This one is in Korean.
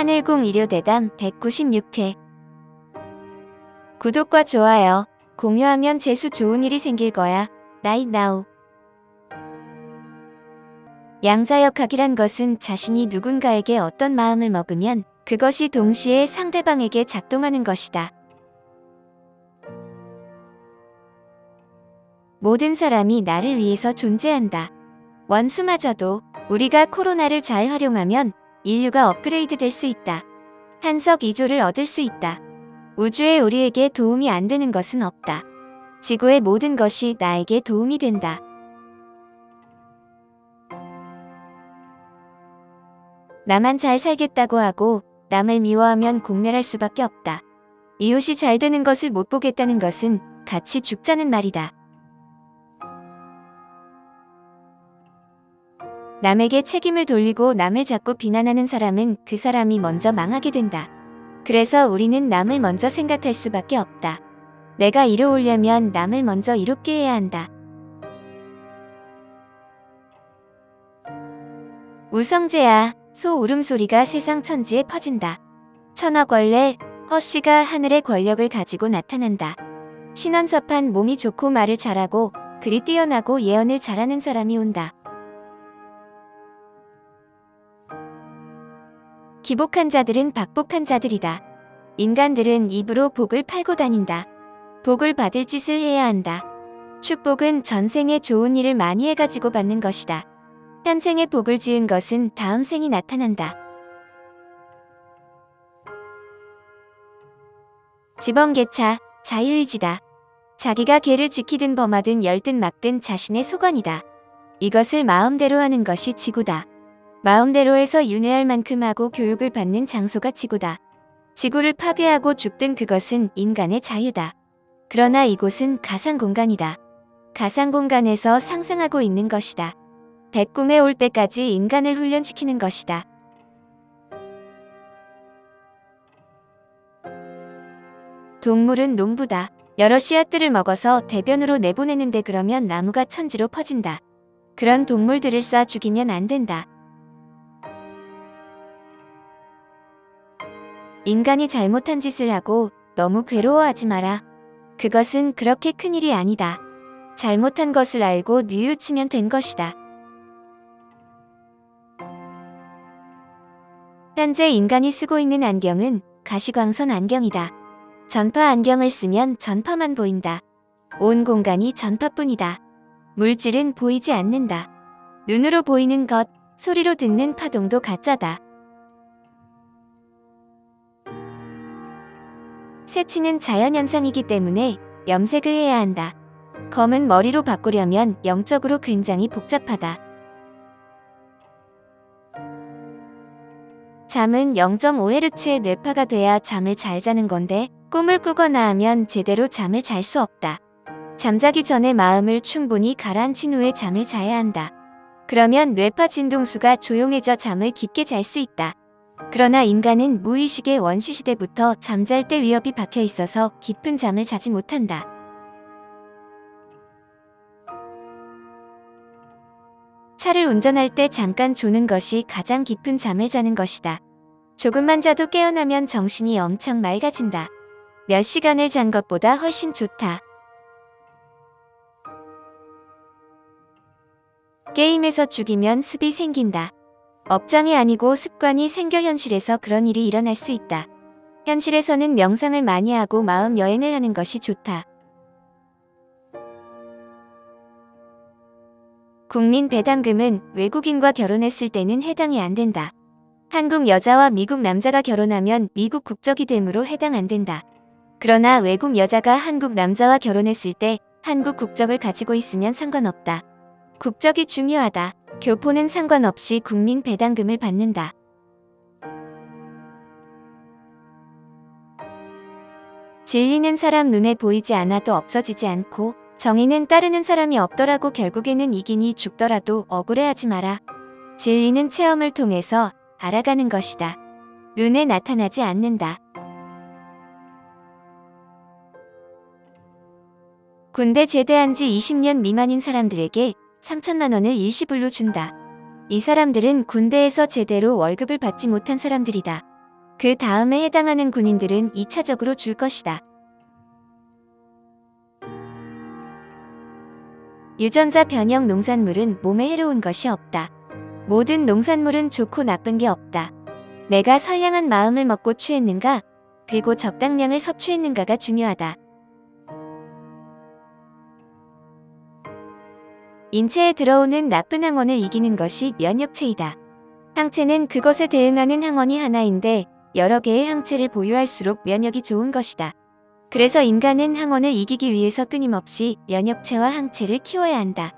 하늘궁 일요대담 196회 구독과 좋아요, 공유하면 재수 좋은 일이 생길 거야. Right now. 양자역학이란 것은 자신이 누군가에게 어떤 마음을 먹으면 그것이 동시에 상대방에게 작동하는 것이다. 모든 사람이 나를 위해서 존재한다. 원수마저도 우리가 코로나를 잘 활용하면 인류가 업그레이드 될 수 있다. 한석 이조를 얻을 수 있다. 우주에 우리에게 도움이 안 되는 것은 없다. 지구의 모든 것이 나에게 도움이 된다. 나만 잘 살겠다고 하고 남을 미워하면 공멸할 수밖에 없다. 이웃이 잘 되는 것을 못 보겠다는 것은 같이 죽자는 말이다. 남에게 책임을 돌리고 남을 자꾸 비난하는 사람은 그 사람이 먼저 망하게 된다. 그래서 우리는 남을 먼저 생각할 수밖에 없다. 내가 이로우려면 남을 먼저 이롭게 해야 한다. 우성재야, 소 울음소리가 세상 천지에 퍼진다. 천하걸레, 허씨가 하늘의 권력을 가지고 나타난다. 신원섭한 몸이 좋고 말을 잘하고 그리 뛰어나고 예언을 잘하는 사람이 온다. 기복한 자들은 박복한 자들이다. 인간들은 입으로 복을 팔고 다닌다. 복을 받을 짓을 해야 한다. 축복은 전생에 좋은 일을 많이 해가지고 받는 것이다. 현생에 복을 지은 것은 다음 생이 나타난다. 지번개차, 자유의지다. 자기가 개를 지키든 범하든 열든 막든 자신의 소관이다. 이것을 마음대로 하는 것이 지구다. 마음대로해서 윤회할 만큼 하고 교육을 받는 장소가 지구다. 지구를 파괴하고 죽든 그것은 인간의 자유다. 그러나 이곳은 가상 공간이다. 가상 공간에서 상상하고 있는 것이다. 백꿈에 올 때까지 인간을 훈련시키는 것이다. 동물은 농부다. 여러 씨앗들을 먹어서 대변으로 내보내는데 그러면 나무가 천지로 퍼진다. 그런 동물들을 쏴 죽이면 안 된다. 인간이 잘못한 짓을 하고 너무 괴로워하지 마라. 그것은 그렇게 큰 일이 아니다. 잘못한 것을 알고 뉘우치면 된 것이다. 현재 인간이 쓰고 있는 안경은 가시광선 안경이다. 전파 안경을 쓰면 전파만 보인다. 온 공간이 전파뿐이다. 물질은 보이지 않는다. 눈으로 보이는 것, 소리로 듣는 파동도 가짜다. 새치는 자연현상이기 때문에 염색을 해야 한다. 검은 머리로 바꾸려면 영적으로 굉장히 복잡하다. 잠은 0.5Hz의 뇌파가 돼야 잠을 잘 자는 건데 꿈을 꾸거나 하면 제대로 잠을 잘 수 없다. 잠자기 전에 마음을 충분히 가라앉힌 후에 잠을 자야 한다. 그러면 뇌파 진동수가 조용해져 잠을 깊게 잘 수 있다. 그러나 인간은 무의식의 원시시대부터 잠잘 때 위협이 박혀 있어서 깊은 잠을 자지 못한다. 차를 운전할 때 잠깐 조는 것이 가장 깊은 잠을 자는 것이다. 조금만 자도 깨어나면 정신이 엄청 맑아진다. 몇 시간을 잔 것보다 훨씬 좋다. 게임에서 죽이면 습이 생긴다. 업장이 아니고 습관이 생겨 현실에서 그런 일이 일어날 수 있다. 현실에서는 명상을 많이 하고 마음 여행을 하는 것이 좋다. 국민 배당금은 외국인과 결혼했을 때는 해당이 안 된다. 한국 여자와 미국 남자가 결혼하면 미국 국적이 되므로 해당 안 된다. 그러나 외국 여자가 한국 남자와 결혼했을 때 한국 국적을 가지고 있으면 상관없다. 국적이 중요하다. 교포는 상관없이 국민 배당금을 받는다. 진리는 사람 눈에 보이지 않아도 없어지지 않고 정의는 따르는 사람이 없더라고 결국에는 이기니 죽더라도 억울해하지 마라. 진리는 체험을 통해서 알아가는 것이다. 눈에 나타나지 않는다. 군대 제대한 지 20년 미만인 사람들에게 3천만 원을 일시불로 준다. 이 사람들은 군대에서 제대로 월급을 받지 못한 사람들이다. 그 다음에 해당하는 군인들은 2차적으로 줄 것이다. 유전자 변형 농산물은 몸에 해로운 것이 없다. 모든 농산물은 좋고 나쁜 게 없다. 내가 선량한 마음을 먹고 취했는가, 그리고 적당량을 섭취했는가가 중요하다. 인체에 들어오는 나쁜 항원을 이기는 것이 면역체이다. 항체는 그것에 대응하는 항원이 하나인데 여러 개의 항체를 보유할수록 면역이 좋은 것이다. 그래서 인간은 항원을 이기기 위해서 끊임없이 면역체와 항체를 키워야 한다.